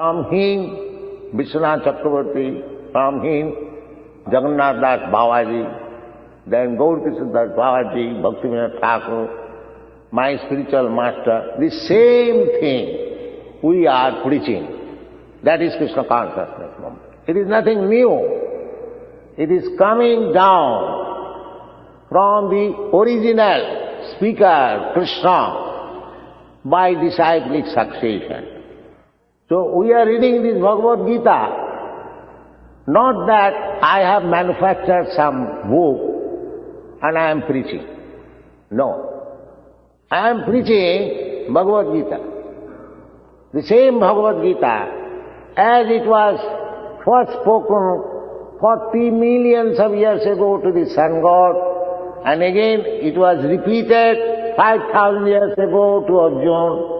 From him, Vishwanath Chakravarti, from Jagannath Das Babaji, then Gaur Krishna Das Babaji, Bhaktivinoda Thakur, my spiritual master, the same thing we are preaching. That is Krishna consciousness. It is nothing new. It is coming down from the original speaker, Krishna, by disciplic succession. So we are reading this Bhagavad Gita, not that I have manufactured some book and I am preaching. No. I am preaching Bhagavad Gita. The same Bhagavad Gita as it was first spoken 40 millions of years ago to the sun god and again it was repeated 5000 years ago to Arjuna.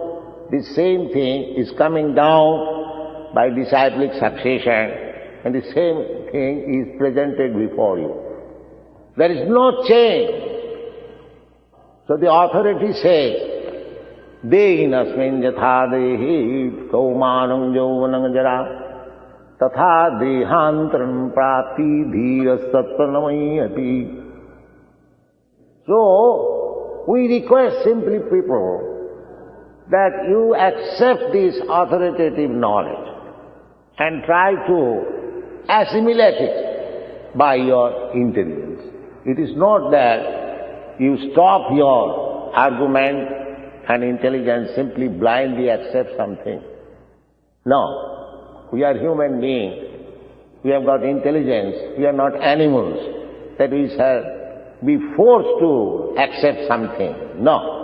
The same thing is coming down by disciplic succession and the same thing is presented before you. There is no change. So the authority says, देहिनस्मिन् यथा देहि कौमानं यौवनं जरा तथा देहान्तरं प्राप्ति धीरस्तत्त्वनमयति So, we request simply people that you accept this authoritative knowledge and try to assimilate it by your intelligence. It is not that you stop your argument and intelligence simply blindly accept something. No. We are human beings. We have got intelligence. We are not animals that uh, we shall be forced to accept something. No.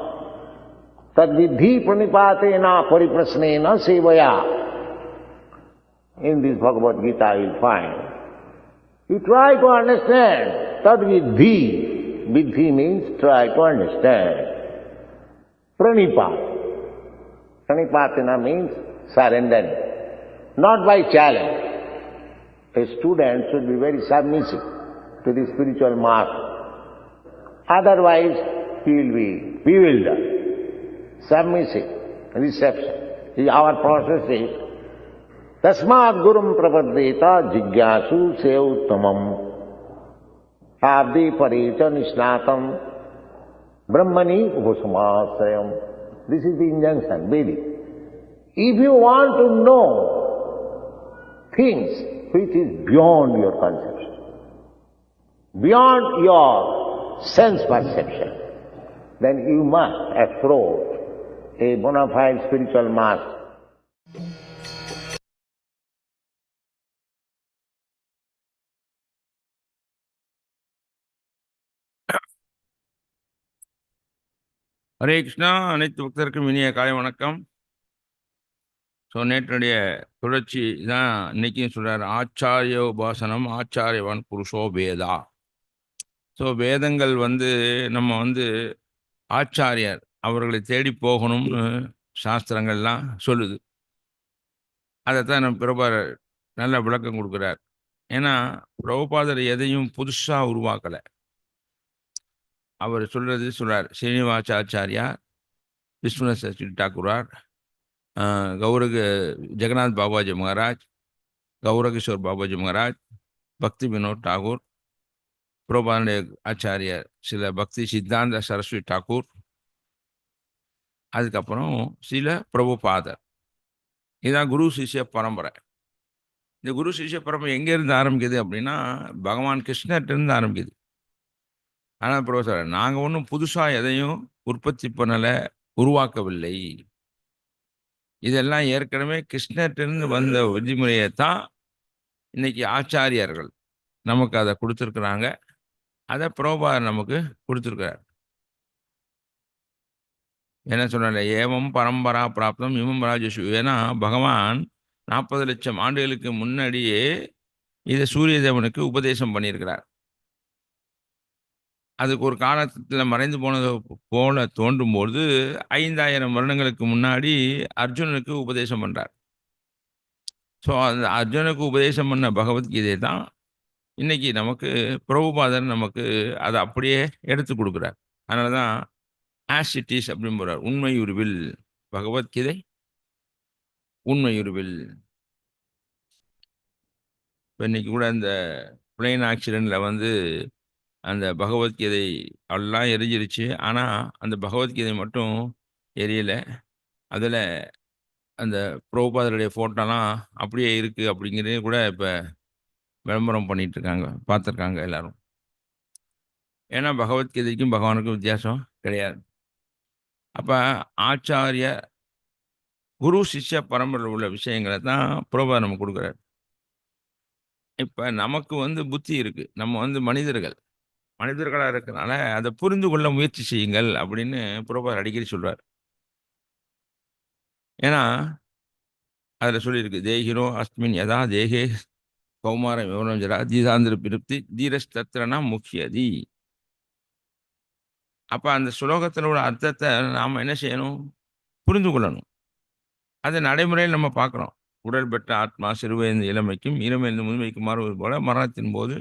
तद्विधि प्रणिपाते ना परिप्रश्न न सेवया। In this Bhagavad Gita will find you try to understand तद विधि विधि means try to understand प्रणिपात। प्रणिपातना means surrender not by challenge a student should be very submissive to the spiritual master. Otherwise, he will be bewildered. Submissive, reception. Our process is Tasmat Gurum Prapadeta Jigyasu Se Uttamam Abdi Parecha Nisnatam Brahmani Upasamasrayam. This is the injunction, Vedic. If you want to know things which is beyond your conception, beyond your sense perception, then you must approach a bona fide spiritual mass. Hare Krishna அனைத்து பக்தருக்கும் இனிய காலை வணக்கம். So நேற்றுடைய தொடர்ச்சி தான் இன்னைக்கும் சொல்கிறார் ஆச்சாரிய உபாசனம் ஆச்சாரியவன் புருஷோ வேதா. ஸோ வேதங்கள் வந்து நம்ம வந்து ஆச்சாரியர். அவர்களை தேடி போகணும்னு சாஸ்திரங்கள்லாம் சொல்லுது. அதைத்தான் நம்ம பிரபாரர் நல்ல விளக்கம் கொடுக்குறார். ஏன்னா பிரபுபாதர் எதையும் புதுசாக உருவாக்கலை. அவர் சொல்றது சொல்றார் ஸ்ரீனிவாசாச்சாரியா விஸ்வநாத சரஸ்வதி டாக்கூரார் கௌரக ஜெகநாத் பாபாஜி மகாராஜ் கௌரகிஷோர் பாபாஜி மகாராஜ் பக்தி வினோத் டாகூர் புரோபானுடைய ஆச்சாரியர் சில பக்தி சித்தாந்த சரஸ்வதி டாக்கூர் அதுக்கப்புறம் சில பிரபுபாதர். இதான் குரு சிஷ்ய பரம்பரை. இந்த குரு சிஷ்ய பரம்பரை எங்கேருந்து ஆரம்பிக்குது அப்படின்னா பகவான் கிருஷ்ணர்கிட்டருந்து ஆரம்பிக்குது. ஆனால் ப்ரொஃபஸர் நாங்கள் ஒன்றும் புதுசாக எதையும் உற்பத்தி பண்ணலை உருவாக்கவில்லை. இதெல்லாம் ஏற்கனவே கிருஷ்ணர்கிட்டருந்து வந்த விதிமுறையை தான் இன்னைக்கு ஆச்சாரியர்கள் நமக்கு அதை கொடுத்துருக்குறாங்க. அதை புரோபார் நமக்கு கொடுத்துருக்கிறார். என்ன சொல்கிறாரு ஏவம் பரம்பரா பிராப்தம் இமம் ராஜசு ஏன்னா பகவான் நாற்பது லட்சம் ஆண்டுகளுக்கு முன்னாடியே இதை சூரிய தேவனுக்கு உபதேசம் பண்ணியிருக்கிறார். அதுக்கு ஒரு காலத்தில் மறைந்து போனது போல தோன்றும்போது ஐந்தாயிரம் வருடங்களுக்கு முன்னாடி அர்ஜுனனுக்கு உபதேசம் பண்ணுறார் ஸோ அந்த அர்ஜுனுக்கு உபதேசம் பண்ண பகவத்கீதை தான் இன்னைக்கு நமக்கு பிரபுபாதர் நமக்கு அதை அப்படியே எடுத்து கொடுக்குறார். அதனால தான் ஆஸ் அப்படின்னு போறார். உண்மை உண்மையுருவில் பகவத்கீதை உண்மையுருவில் இப்போ இன்னைக்கு கூட அந்த பிளேன் ஆக்சிடெண்ட்டில் வந்து அந்த பகவத்கீதை எல்லாம் எரிஞ்சிருச்சு. ஆனால் அந்த பகவத்கீதை மட்டும் எரியலை. அதில் அந்த புரோபாதருடைய ஃபோட்டோலாம் அப்படியே இருக்குது அப்படிங்கிறதே கூட இப்போ விளம்பரம் பண்ணிகிட்டு இருக்காங்க பார்த்துருக்காங்க எல்லோரும். ஏன்னா பகவத்கீதைக்கும் பகவானுக்கும் வித்தியாசம் கிடையாது. அப்போ ஆச்சாரிய குரு சிஷ்ய பரம்பரையில் உள்ள விஷயங்களை தான் புரோபா நம்ம கொடுக்குறாரு. இப்போ நமக்கு வந்து புத்தி இருக்கு. நம்ம வந்து மனிதர்கள். மனிதர்களாக இருக்கிறனால அதை புரிந்து கொள்ள முயற்சி செய்யுங்கள் அப்படின்னு புரோபார் அடிக்கடி சொல்கிறார் ஏன்னா அதில் சொல்லியிருக்கு தேகிரோ அஸ்மின் யதா தேகே கௌமார விவரம் ஜரா தீதாந்திர பிருப்தி தீரஸ்தத்திரனா முக்கியதி அப்போ அந்த ஸ்லோகத்தில் அர்த்தத்தை நாம் என்ன செய்யணும்? புரிந்து கொள்ளணும். அதை நடைமுறையில் நம்ம பார்க்குறோம். உடல் பெற்ற ஆத்மா சிறுவயது இளமைக்கும் இளமையிலிருந்து முதுமைக்கு மாறுவது போல மரணத்தின் போது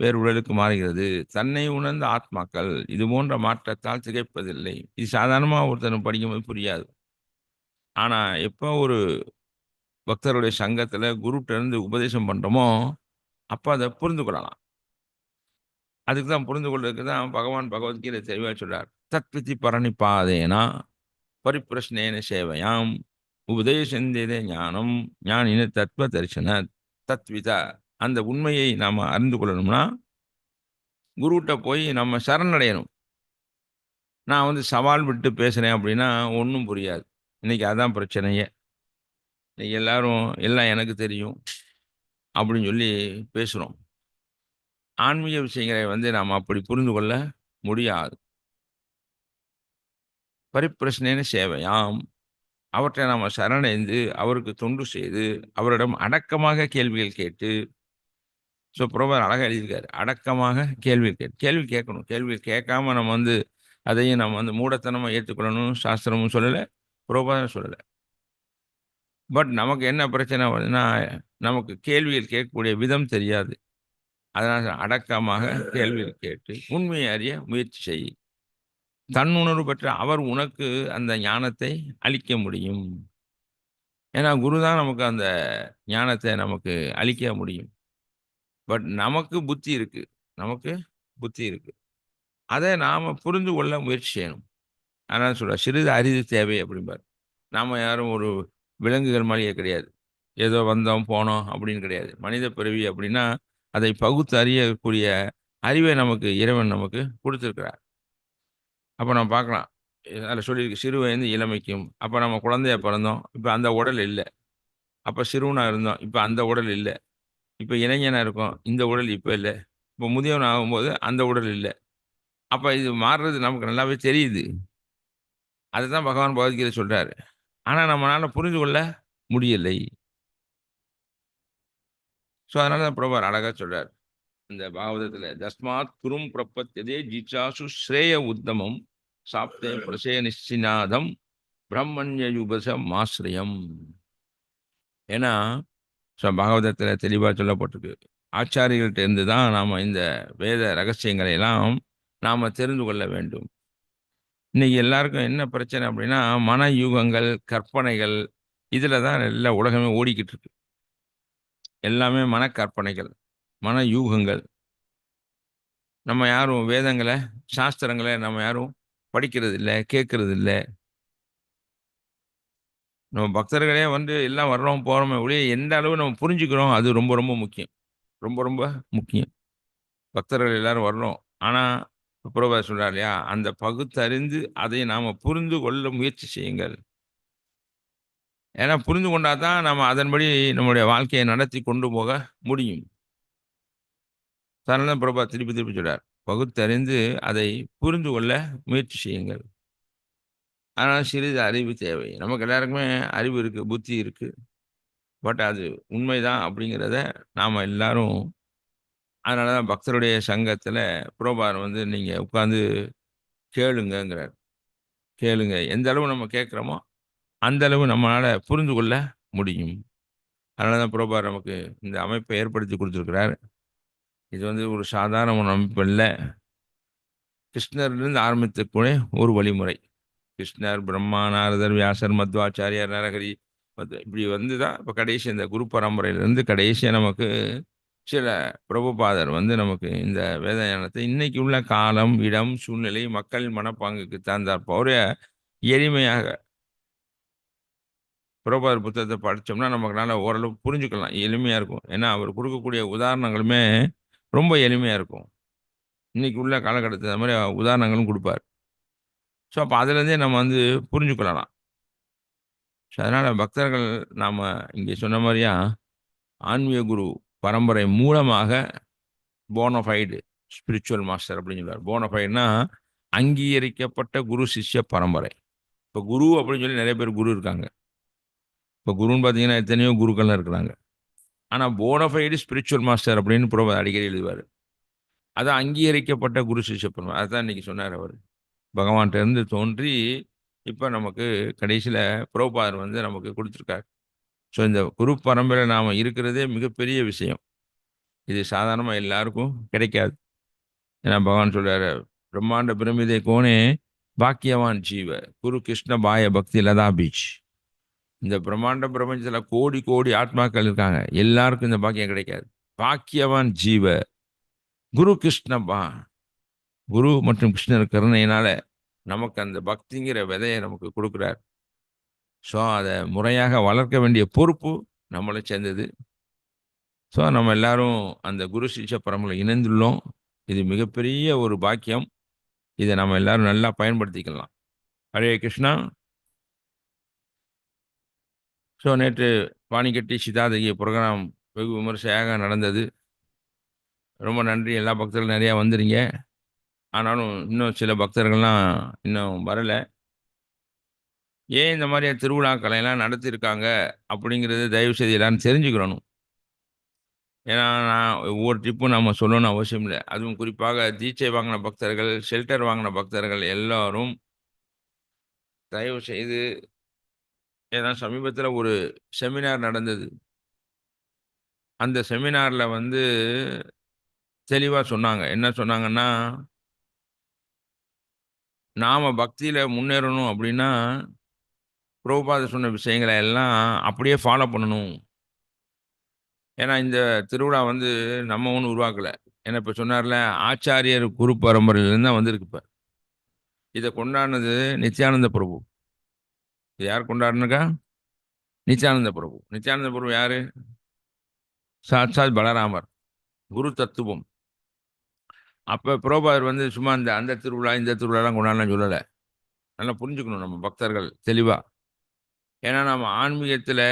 வேறு உடலுக்கு மாறுகிறது. தன்னை உணர்ந்த ஆத்மாக்கள் இது போன்ற மாற்றத்தால் திகைப்பதில்லை. இது சாதாரணமாக ஒருத்தர் படிக்கும்போது புரியாது. ஆனால் எப்போ ஒரு பக்தருடைய சங்கத்தில் குருட்டேருந்து உபதேசம் பண்ணுறோமோ அப்போ அதை புரிந்து கொள்ளலாம். அதுக்கு தான் புரிந்து கொள்வதற்கு தான் பகவான் பகவத்கீதை தெளிவாக சொல்றார். தத்விதி பரணிப்பாதேனா பரிப்பிரஷ்னேன சேவையாம் உபதேசந்தேதே ஞானம் ஞானின தத்துவ தரிசன தத்விதா. அந்த உண்மையை நாம் அறிந்து கொள்ளணும்னா குருகிட்ட போய் நம்ம சரணடையணும். நான் வந்து சவால் விட்டு பேசுகிறேன் அப்படின்னா ஒன்றும் புரியாது. இன்றைக்கி அதான் பிரச்சனையே. இன்றைக்கி எல்லாரும் எல்லாம் எனக்கு தெரியும் அப்படின்னு சொல்லி பேசுகிறோம் ஆன்மீக விஷயங்களை வந்து நாம் அப்படி புரிந்து கொள்ள முடியாது. பரிப்பிரச்சனைன்னு சேவையாம். அவற்றை நாம் சரணடைந்து அவருக்கு தொண்டு செய்து அவரிடம் அடக்கமாக கேள்விகள் கேட்டு ஸோ புரோபர் அழகாக எழுதியிருக்காரு. அடக்கமாக கேள்வி கேட்டு கேள்வி கேட்கணும். கேள்வி கேட்காம நம்ம வந்து அதையும் நம்ம வந்து மூடத்தனமாக ஏற்றுக்கொள்ளணும் சாஸ்திரமும் சொல்லலை புரோபாதம் சொல்லலை. பட் நமக்கு என்ன பிரச்சனை வருதுன்னா நமக்கு கேள்விகள் கேட்கக்கூடிய விதம் தெரியாது. அதனால் அடக்கமாக கேள்வி கேட்டு உண்மையை அறிய முயற்சி செய். தன்னுணர்வு பெற்ற அவர் உனக்கு அந்த ஞானத்தை அளிக்க முடியும். ஏன்னா குரு தான் நமக்கு அந்த ஞானத்தை நமக்கு அளிக்க முடியும். பட் நமக்கு புத்தி இருக்கு. நமக்கு புத்தி இருக்கு. அதை நாம் புரிந்து கொள்ள முயற்சி செய்யணும். அதனால் சொல்ற சிறிது அரிது தேவை அப்படிம்பார். நாம் யாரும் ஒரு விலங்குகள் மாதிரியே கிடையாது. ஏதோ வந்தோம் போனோம் அப்படின்னு கிடையாது. மனித பிறவி அப்படின்னா அதை பகுத்து அறியக்கூடிய அறிவை நமக்கு இறைவன் நமக்கு கொடுத்துருக்கிறார். அப்போ நம்ம பார்க்கலாம். அதில் சொல்லியிருக்கு சிறு வயது இளமைக்கும். அப்போ நம்ம குழந்தைய பிறந்தோம். இப்போ அந்த உடல் இல்லை. அப்போ சிறுவனாக இருந்தோம். இப்போ அந்த உடல் இல்லை. இப்போ இளைஞனாக இருக்கோம். இந்த உடல் இப்போ இல்லை. இப்போ முதியவன் ஆகும்போது அந்த உடல் இல்லை. அப்போ இது மாறுறது நமக்கு நல்லாவே தெரியுது. அதுதான் பகவான் பகவத்கீதை சொல்கிறாரு ஆனால் நம்மளால் புரிந்து கொள்ள முடியலை. ஸோ அதனால தான் பிரபார் அழகாக சொல்கிறார் இந்த பாகவதத்தில் தஸ்மாத் குரும் பிரபத்தியதே ஜிச்சாசு ஸ்ரேய உத்தமம் சாப்தே பிரசே நிச்சிநாதம் பிரம்மண்யயுபசம் ஆசிரியம். ஏன்னா ஸோ பாகவதத்தில் தெளிவாக சொல்லப்பட்டிருக்கு. ஆச்சாரியர்கள்ட்ட இருந்து தான் நாம் இந்த வேத ரகசியங்களை எல்லாம் நாம் தெரிந்து கொள்ள வேண்டும். இன்னைக்கு எல்லாருக்கும் என்ன பிரச்சனை அப்படின்னா மன யூகங்கள் கற்பனைகள் இதில் தான் எல்லா உலகமே ஓடிக்கிட்டு இருக்கு. எல்லாமே மன கற்பனைகள் மன யூகங்கள் நம்ம யாரும் வேதங்களை சாஸ்திரங்களை நம்ம யாரும் படிக்கிறது இல்லை கேட்கறது இல்லை நம்ம பக்தர்களே வந்து எல்லாம் வர்றோம் போகிறோமே ஒழிய எந்த அளவு நம்ம புரிஞ்சுக்கிறோம் அது ரொம்ப ரொம்ப முக்கியம். ரொம்ப ரொம்ப முக்கியம். பக்தர்கள் எல்லாரும் வர்றோம். ஆனால் பிரபா சொல்கிறார் இல்லையா அந்த பகுத்தறிந்து அதை நாம் புரிந்து கொள்ள முயற்சி செய்யுங்கள். ஏன்னா புரிந்து கொண்டா தான் நம்ம அதன்படி நம்முடைய வாழ்க்கையை நடத்தி கொண்டு போக முடியும். அதனால பிரபா திருப்பி திருப்பி சொல்றார் பகுத்தறிந்து அதை புரிந்து கொள்ள முயற்சி செய்யுங்கள். ஆனால் சிறிது அறிவு தேவை. நமக்கு எல்லாருக்குமே அறிவு இருக்குது புத்தி இருக்குது பட் அது உண்மைதான் அப்படிங்கிறத நாம் எல்லாரும் அதனால தான் பக்தருடைய சங்கத்தில் புரோபார் வந்து நீங்கள் உட்காந்து கேளுங்கங்கிறார். கேளுங்க எந்த அளவு நம்ம கேட்குறோமோ அந்த அளவு நம்மளால் புரிந்து கொள்ள முடியும். அதனால தான் புரோபார் நமக்கு இந்த அமைப்பை ஏற்படுத்தி கொடுத்துருக்கிறார். இது வந்து ஒரு சாதாரண ஒரு அமைப்பு இல்லை கிருஷ்ணர்லேருந்து ஆரம்பித்தக்கூடிய ஒரு வழிமுறை. கிருஷ்ணர் பிரம்மா நாரதர் வியாசர் மத்வாச்சாரியார் நரகரி மத் இப்படி வந்து தான் இப்போ கடைசி இந்த குரு பரம்பரையிலேருந்து கடைசியாக நமக்கு சில பிரபுபாதர் வந்து நமக்கு இந்த வேதஞானத்தை இன்னைக்கு உள்ள காலம் இடம் சூழ்நிலை மக்கள் மனப்பாங்குக்கு தகுந்தாற்போற எளிமையாக பிரபுபாதர் புத்தகத்தை படித்தோம்னா நமக்குனால ஓரளவு புரிஞ்சுக்கலாம். எளிமையாக இருக்கும். ஏன்னா அவர் கொடுக்கக்கூடிய உதாரணங்களுமே ரொம்ப எளிமையாக இருக்கும். இன்றைக்கி உள்ள காலகட்டத்தில் அந்த மாதிரி உதாரணங்களும் கொடுப்பார். ஸோ அப்போ அதுலேருந்தே நம்ம வந்து புரிஞ்சுக்கொள்ளலாம். ஸோ அதனால் பக்தர்கள் நாம் இங்கே சொன்ன மாதிரியா ஆன்மீக குரு பரம்பரை மூலமாக போனஃபைடு ஸ்பிரிச்சுவல் மாஸ்டர் அப்படின்னு சொல்லுவார். போனஃபைடுனா அங்கீகரிக்கப்பட்ட குரு சிஷ்ய பரம்பரை. இப்போ குரு அப்படின்னு சொல்லி நிறைய பேர் குரு இருக்காங்க. இப்போ குருன்னு பார்த்தீங்கன்னா எத்தனையோ குருக்கள்லாம் இருக்கிறாங்க. ஆனால் போனஃபைடு ஸ்பிரிச்சுவல் மாஸ்டர் அப்படின்னு புறம் அடிக்கடி எழுதுவார். அதை அங்கீகரிக்கப்பட்ட குரு சிஷப்பன் அதுதான் இன்னைக்கு சொன்னார் அவர். பகவான்கிட்ட இருந்து தோன்றி இப்போ நமக்கு கடைசியில் புரோபாதர் வந்து நமக்கு கொடுத்துருக்காரு. ஸோ இந்த குரு பரம்பரை நாம் இருக்கிறதே மிகப்பெரிய விஷயம். இது சாதாரணமாக எல்லாருக்கும் கிடைக்காது. ஏன்னா பகவான் சொல்கிறார் பிரம்மாண்ட பிரமிதை கோனே பாக்கியவான் ஜீவ. குரு கிருஷ்ண பாய பக்தி லதா பீச். இந்த பிரம்மாண்ட பிரபஞ்சத்தில் கோடி கோடி ஆத்மாக்கள் இருக்காங்க. எல்லாருக்கும் இந்த பாக்கியம் கிடைக்காது. பாக்கியவான் ஜீவ. குரு கிருஷ்ண குரு மற்றும் கிருஷ்ணர் கருணையினால நமக்கு அந்த பக்திங்கிற விதையை நமக்கு கொடுக்குறார். ஸோ அதை முறையாக வளர்க்க வேண்டிய பொறுப்பு நம்மளை சேர்ந்தது. ஸோ நம்ம எல்லாரும் அந்த குரு சிஷ்ய பரம்பரை இணைந்துள்ளோம். இது மிகப்பெரிய ஒரு பாக்கியம். இதை நம்ம எல்லாரும் நல்லா பயன்படுத்திக்கலாம். ஹரே கிருஷ்ணா. ஸோ நேற்று பாணிக்கட்டி சிதாதகி ப்ரோக்ராம் வெகு விமர்சையாக நடந்தது. ரொம்ப நன்றி. எல்லா பக்தர்களும் நிறையா வந்துருங்க. ஆனாலும் இன்னும் சில பக்தர்கள்லாம் இன்னும் வரலை. ஏன் இந்த மாதிரி திருவிழாக்களை எல்லாம் நடத்தியிருக்காங்க அப்படிங்கிறது தயவு செய்து எல்லாரும் தெரிஞ்சுக்கிறணும் ஏன்னா நான் ஒவ்வொரு ட்ரிப்பும் நம்ம சொல்லணும்னு அவசியம் இல்லை. அதுவும் குறிப்பாக தீட்சை வாங்கின பக்தர்கள் ஷெல்டர் வாங்கின பக்தர்கள் எல்லாரும் தயவு செய்து ஏன்னா சமீபத்தில் ஒரு செமினார் நடந்தது. அந்த செமினாரில் வந்து தெளிவாக சொன்னாங்க. என்ன சொன்னாங்கன்னா நாம் பக்தியில் முன்னேறணும் அப்படின்னா பிரபுபாத சொன்ன விஷயங்களை எல்லாம் அப்படியே ஃபாலோ பண்ணணும். ஏன்னா இந்த திருவிழா வந்து நம்ம ஒன்றும் உருவாக்கலை. ஏன்னா இப்போ சொன்னார்ல ஆச்சாரியர் குரு பரம்பரையிலேருந்து தான் வந்திருக்கு இப்போ. இதை கொண்டாடினது நித்யானந்த பிரபு. இது யார் கொண்டாடினுக்கா? நித்யானந்த பிரபு நித்யானந்த பிரபு யாரு? சாட்சாத் பலராமர். குரு தத்துவம். அப்போ புரோபாதர் வந்து சும்மா இந்த அந்த திருவிழா இந்த திருவிழாலாம் கொண்டாடலாம் சொல்லலை. நல்லா புரிஞ்சுக்கணும் நம்ம பக்தர்கள் தெளிவாக ஏன்னா நம்ம ஆன்மீகத்தில்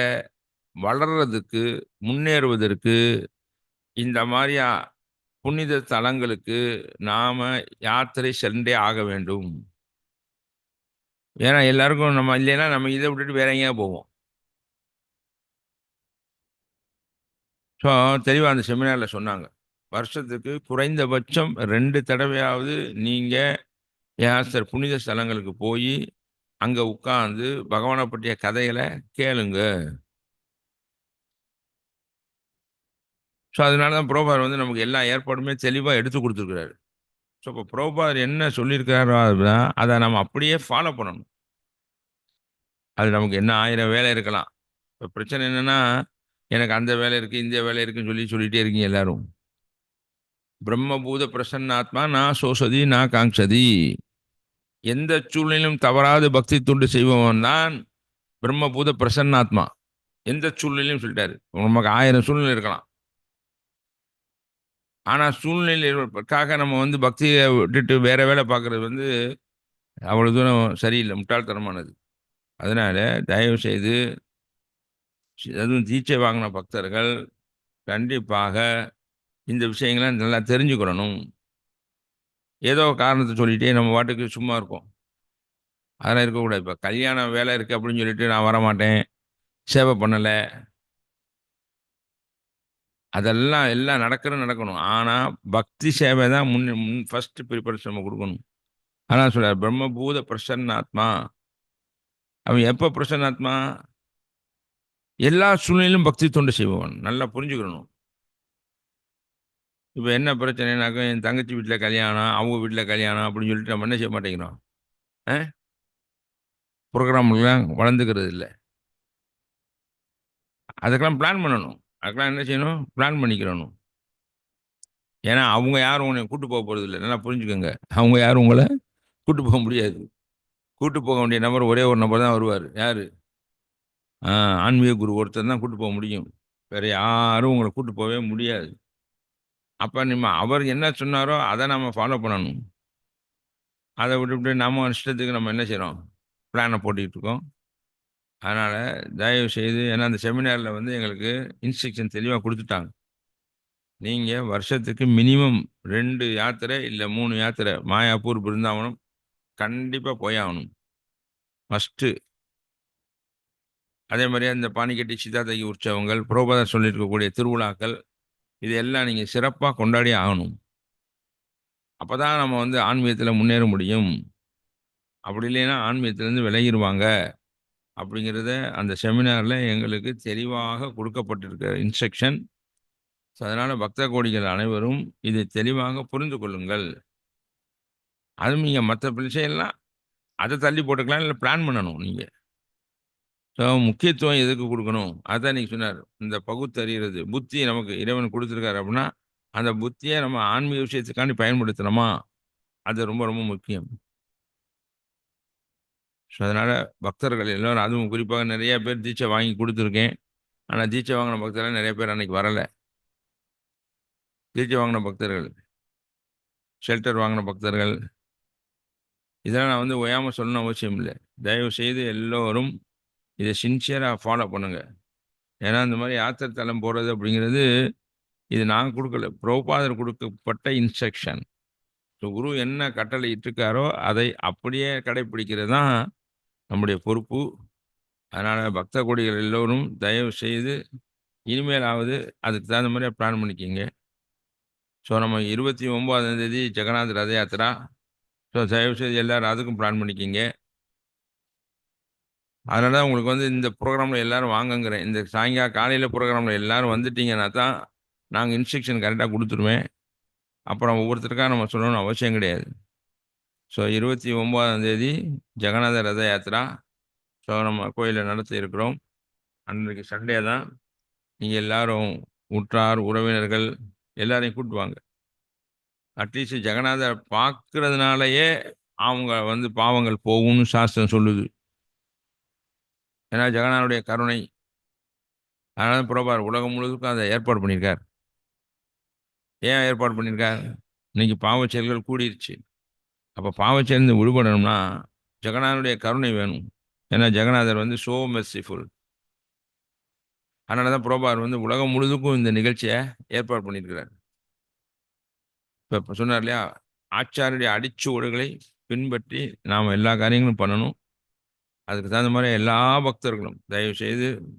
வளர்றதுக்கு முன்னேறுவதற்கு இந்த மாதிரியா புனித தலங்களுக்கு நாம் யாத்திரை சென்றே ஆக வேண்டும். ஏன்னா எல்லாருக்கும் நம்ம இல்லைன்னா நம்ம இதை விட்டுட்டு வேற எங்கேயா போவோம். ஸோ தெளிவாக அந்த செமினாரில் சொன்னாங்க. வருஷத்துக்கு குறைந்தபட்சம் ரெண்டு தடவையாவது நீங்கள் யாசர் புனித ஸ்தலங்களுக்கு போய் அங்கே உட்காந்து பகவானை பற்றிய கதைகளை கேளுங்க. ஸோ அதனால தான் புரோபார் வந்து நமக்கு எல்லா ஏற்பாடுமே தெளிவாக எடுத்து கொடுத்துருக்குறாரு. ஸோ இப்போ புரோபார் என்ன சொல்லியிருக்காரோ அதுதான். அதை நம்ம அப்படியே ஃபாலோ பண்ணணும். அது நமக்கு என்ன ஆயிரம் வேலை இருக்கலாம். இப்போ பிரச்சனை என்னென்னா எனக்கு அந்த வேலை இருக்குது இந்த வேலை இருக்குன்னு சொல்லி சொல்லிகிட்டே இருக்கீங்க எல்லாரும். பிரம்மபூத பிரசன்னாத்மா நான் சோசதி நான் காங்சதி எந்த சூழ்நிலையும் தவறாது பக்தி துண்டு செய்பவன் தான் பிரம்மபூத பிரசன்னாத்மா எந்த சூழ்நிலையும் சொல்லிட்டாரு. நமக்கு ஆயிரம் சூழ்நிலை இருக்கலாம். ஆனால் சூழ்நிலைக்காக நம்ம வந்து பக்தியை விட்டுட்டு வேற வேலை பார்க்குறது வந்து அவ்வளோ தூரம் சரியில்லை. முட்டாள்தனமானது. அதனால் தயவு செய்து அதுவும் தீட்சை வாங்கின பக்தர்கள் கண்டிப்பாக இந்த விஷயங்களை நல்லா தெரிஞ்சுக்கிறணும் ஏதோ காரணத்தை சொல்லிகிட்டே நம்ம பாட்டுக்கு சும்மா இருக்கோம் அதெல்லாம் இருக்கக்கூடாது. இப்போ கல்யாணம் வேலை இருக்குது அப்படின்னு சொல்லிட்டு நான் வரமாட்டேன். சேவை பண்ணலை. அதெல்லாம் எல்லாம் நடக்கிற நடக்கணும். ஆனால் பக்தி சேவை தான் முன் முன் ஃபஸ்ட்டு ப்ரிப்பரேஷன் நம்ம கொடுக்கணும். ஆனால் சொல்கிறார் பிரம்மபூத பிரசன்னாத்மா. அவன் எப்போ பிரசன்னாத்மா? எல்லா சூழ்நிலையிலும் பக்தி தொண்டு செய்பவன். நல்லா புரிஞ்சுக்கணும். இப்போ என்ன பிரச்சனைனாக்கா என் தங்கச்சி வீட்டில் கல்யாணம் அவங்க வீட்டில் கல்யாணம் அப்படின்னு சொல்லிட்டு நம்ம என்ன செய்ய மாட்டேங்கிறோம்? ஆ? ப்ரோக்ராம்லாம் வளர்ந்துக்கிறது இல்லை அதுக்கெல்லாம் பிளான் பண்ணணும். அதுக்கெல்லாம் என்ன செய்யணும்? பிளான் பண்ணிக்கிறணும். ஏன்னா அவங்க யாரும் உன்னை கூட்டு போக போகிறது இல்லை. நல்லா புரிஞ்சுக்கோங்க. அவங்க யாரும் உங்களை கூட்டு போக முடியாது. கூட்டு போக வேண்டிய நபர் ஒரே ஒரு நபர் தான் வருவார். யார்? ஆ, ஆன்மீக குரு ஒருத்தர் தான் கூட்டு போக முடியும். வேற யாரும் உங்களை கூட்டு போகவே முடியாது. அப்போ நம்ம அவர் என்ன சொன்னாரோ அதை நம்ம ஃபாலோ பண்ணணும். அதை விட்டுவிட்டு நம்ம இஷ்டத்துக்கு நம்ம என்ன செய்கிறோம் பிளானை போட்டுக்கிட்டு இருக்கோம். அதனால் தயவு செய்து ஏன்னா அந்த செமினாரில் வந்து எங்களுக்கு இன்ஸ்ட்ரக்ஷன் தெளிவாக கொடுத்துட்டாங்க. நீங்கள் வருஷத்துக்கு மினிமம் ரெண்டு யாத்திரை இல்லை மூணு யாத்திரை மாயாப்பூர் பிருந்தாவனம் கண்டிப்பாக போயாகணும். ஃபஸ்ட்டு அதே மாதிரி அந்த பானிக்கட்டி சித்தாத்தகி உற்சவங்கள் புரோபதர் சொல்லியிருக்கக்கூடிய திருவிழாக்கள் இது எல்லாம் நீங்கள் சிறப்பாக கொண்டாடி ஆகணும். அப்போ தான் நம்ம வந்து ஆன்மீகத்தில் முன்னேற முடியும். அப்படி இல்லைன்னா ஆன்மீகத்திலேருந்து விலகிடுவாங்க அப்படிங்கிறத அந்த செமினாரில் எங்களுக்கு தெளிவாக கொடுக்கப்பட்டிருக்கிற இன்ஸ்ட்ரக்ஷன் ஸோ அதனால் பக்த கோடிகள் அனைவரும் இதை தெளிவாக புரிந்து கொள்ளுங்கள். அதுவும் நீங்கள் மற்ற விஷயம்லாம் அதை தள்ளி போட்டுக்கலாம் இல்லை பிளான் பண்ணணும் நீங்கள் ஸோ முக்கியத்துவம் எதுக்கு கொடுக்கணும்? அதான் நீங்கள் சொன்னார் இந்த பகுத்தறிகிறது. புத்தி நமக்கு இறைவன் கொடுத்துருக்காரு அப்படின்னா அந்த புத்தியை நம்ம ஆன்மீக விஷயத்துக்காண்டி பயன்படுத்தணுமா? அது ரொம்ப ரொம்ப முக்கியம். ஸோ அதனால் பக்தர்கள் எல்லோரும் அதுவும் குறிப்பாக நிறைய பேர் தீட்சை வாங்கி கொடுத்துருக்கேன். ஆனால் தீட்சை வாங்கின பக்தர்கள் நிறைய பேர் அன்னைக்கு வரலை. தீட்சை வாங்கின பக்தர்கள் ஷெல்டர் வாங்கின பக்தர்கள். இதெல்லாம் நான் வந்து ஓயாமல் சொல்லணும் அவசியம் இல்லை. தயவு செய்து எல்லோரும் இதை சின்சியராக ஃபாலோ பண்ணுங்கள் ஏன்னா இந்த மாதிரி யாத்திரை போகிறது அப்படிங்கிறது இது நான் கொடுக்கல. புரோபாதர் கொடுக்கப்பட்ட இன்ஸ்ட்ரக்ஷன் ஸோ குரு என்ன கட்டளை இட்டிருக்காரோ அதை அப்படியே கடைப்பிடிக்கிறது தான் நம்முடைய பொறுப்பு. அதனால் பக்த கொடிகள் எல்லோரும் தயவு செய்து இனிமேலாவது அதுக்கு தகுந்த மாதிரியாக பிளான் பண்ணிக்கிங்க. ஸோ நம்ம இருபத்தி ஒம்பதாம் தேதி ஜெகநாத் ரத யாத்திரா. ஸோ தயவு செய்து எல்லோரும் அதுக்கும் பிளான் பண்ணிக்கிங்க. அதனால தான் உங்களுக்கு வந்து இந்த ப்ரோக்ராமில் எல்லாரும் வாங்கங்கிறேன். இந்த சாயங்காலம் காலையில் ப்ரோக்ராமில் எல்லாரும் வந்துட்டீங்கன்னா தான் நாங்கள் இன்ஸ்ட்ரக்ஷன் கரெக்டாக கொடுத்துருவேன். அப்புறம் ஒவ்வொருத்தருக்காக நம்ம சொல்லணும்னு அவசியம் கிடையாது. ஸோ இருபத்தி ஒம்பதாம் தேதி ஜெகநாத ரத யாத்திரா ஸோ நம்ம கோயிலில் நடத்த இருக்கிறோம். அன்றைக்கு சண்டே தான். நீங்கள் எல்லாரும் உற்றார் உறவினர்கள் எல்லாரையும் கூப்பிட்டு வாங்க. அட்லீஸ்ட் ஜெகநாதர் பார்க்கறதுனாலயே அவங்க வந்து பாவங்கள் போகும்னு சாஸ்திரம் சொல்லுது. ஏன்னா ஜெகநாதனுடைய கருணை. அதனால புறப்பார் உலகம் முழுவதுக்கும் அதை ஏற்பாடு பண்ணியிருக்கார். ஏன் ஏற்பாடு பண்ணியிருக்கார்? இன்னைக்கு பாவச் செயல்கள் கூடிருச்சு. அப்போ பாவச்சேர்ந்து விடுபடணும்னா ஜெகநாதனுடைய கருணை வேணும். ஏன்னா ஜெகநாதர் வந்து சோ மெர்சிஃபுல் அதனால தான் புரோபார் வந்து உலகம் முழுதுக்கும் இந்த நிகழ்ச்சியை ஏற்பாடு பண்ணியிருக்கிறார். இப்போ சொன்னார் இல்லையா? ஆச்சாரிய அடிச்சுவடுகளை பின்பற்றி நாம் எல்லா காரியங்களும் பண்ணணும். அதுக்கு தகுந்த மாதிரி எல்லா பக்தர்களும் தயவு செய்து